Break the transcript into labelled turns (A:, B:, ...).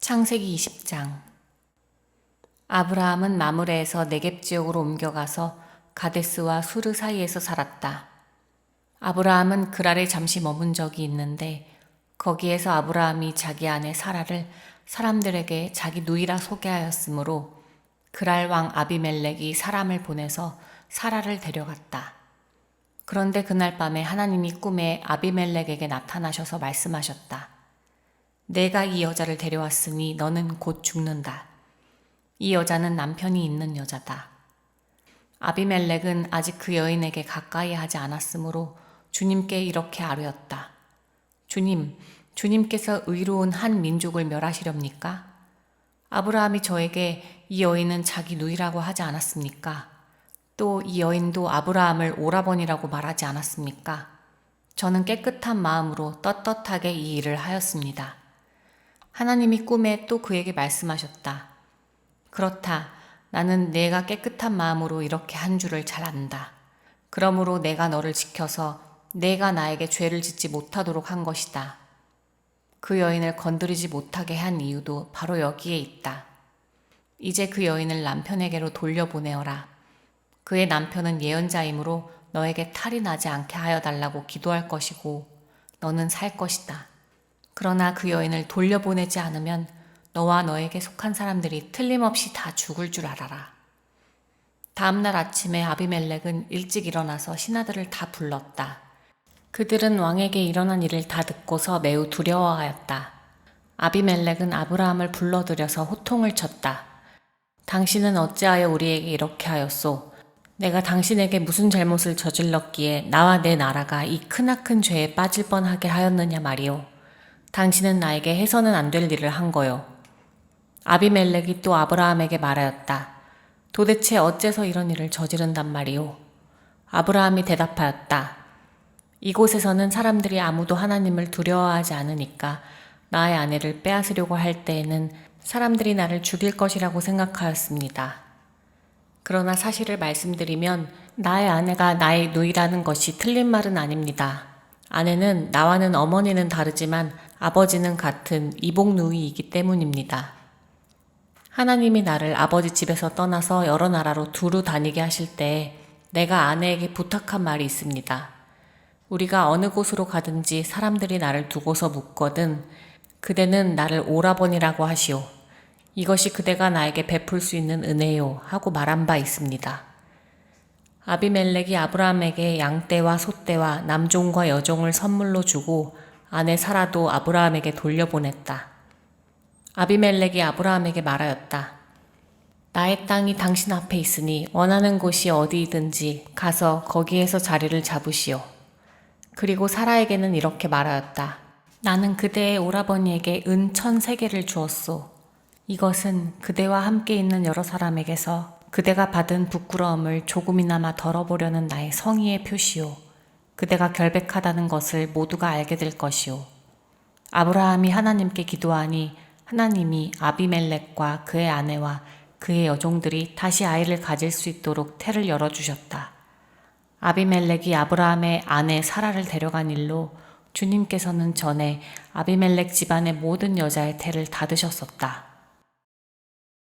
A: 창세기 20장 아브라함은 마므레에서 네겝 지역으로 옮겨가서 가데스와 수르 사이에서 살았다. 아브라함은 그랄에 잠시 머문 적이 있는데 거기에서 아브라함이 자기 아내 사라를 사람들에게 자기 누이라 소개하였으므로 그랄 왕 아비멜렉이 사람을 보내서 사라를 데려갔다. 그런데 그날 밤에 하나님이 꿈에 아비멜렉에게 나타나셔서 말씀하셨다. 내가 이 여자를 데려왔으니 너는 곧 죽는다. 이 여자는 남편이 있는 여자다. 아비멜렉은 아직 그 여인에게 가까이 하지 않았으므로 주님께 이렇게 아뢰었다. 주님, 주님께서 의로운 한 민족을 멸하시렵니까? 아브라함이 저에게 이 여인은 자기 누이라고 하지 않았습니까? 또 이 여인도 아브라함을 오라버니라고 말하지 않았습니까? 저는 깨끗한 마음으로 떳떳하게 이 일을 하였습니다. 하나님이 꿈에 또 그에게 말씀하셨다. 그렇다. 나는 내가 깨끗한 마음으로 이렇게 한 줄을 잘 안다. 그러므로 내가 너를 지켜서 내가 나에게 죄를 짓지 못하도록 한 것이다. 그 여인을 건드리지 못하게 한 이유도 바로 여기에 있다. 이제 그 여인을 남편에게로 돌려보내어라. 그의 남편은 예언자이므로 너에게 탈이 나지 않게 하여 달라고 기도할 것이고 너는 살 것이다. 그러나 그 여인을 돌려보내지 않으면 너와 너에게 속한 사람들이 틀림없이 다 죽을 줄 알아라. 다음날 아침에 아비멜렉은 일찍 일어나서 신하들을 다 불렀다. 그들은 왕에게 일어난 일을 다 듣고서 매우 두려워하였다. 아비멜렉은 아브라함을 불러들여서 호통을 쳤다. 당신은 어찌하여 우리에게 이렇게 하였소? 내가 당신에게 무슨 잘못을 저질렀기에 나와 내 나라가 이 크나큰 죄에 빠질 뻔하게 하였느냐 말이오. 당신은 나에게 해서는 안 될 일을 한 거요. 아비멜렉이 또 아브라함에게 말하였다. 도대체 어째서 이런 일을 저지른단 말이오? 아브라함이 대답하였다. 이곳에서는 사람들이 아무도 하나님을 두려워하지 않으니까 나의 아내를 빼앗으려고 할 때에는 사람들이 나를 죽일 것이라고 생각하였습니다. 그러나 사실을 말씀드리면 나의 아내가 나의 누이라는 것이 틀린 말은 아닙니다. 아내는 나와는 어머니는 다르지만 아버지는 같은 이복 누이이기 때문입니다. 하나님이 나를 아버지 집에서 떠나서 여러 나라로 두루 다니게 하실 때 내가 아내에게 부탁한 말이 있습니다. 우리가 어느 곳으로 가든지 사람들이 나를 두고서 묻거든 그대는 나를 오라버니라고 하시오. 이것이 그대가 나에게 베풀 수 있는 은혜요 하고 말한 바 있습니다. 아비멜렉이 아브라함에게 양떼와 소떼와 남종과 여종을 선물로 주고 아내 사라도 아브라함에게 돌려보냈다. 아비멜렉이 아브라함에게 말하였다. 나의 땅이 당신 앞에 있으니 원하는 곳이 어디이든지 가서 거기에서 자리를 잡으시오. 그리고 사라에게는 이렇게 말하였다. 나는 그대의 오라버니에게 은 천 세 개를 주었소. 이것은 그대와 함께 있는 여러 사람에게서 그대가 받은 부끄러움을 조금이나마 덜어보려는 나의 성의의 표시오. 그대가 결백하다는 것을 모두가 알게 될 것이오. 아브라함이 하나님께 기도하니 하나님이 아비멜렉과 그의 아내와 그의 여종들이 다시 아이를 가질 수 있도록 태를 열어주셨다. 아비멜렉이 아브라함의 아내 사라를 데려간 일로 주님께서는 전에 아비멜렉 집안의 모든 여자의 태를 닫으셨었다.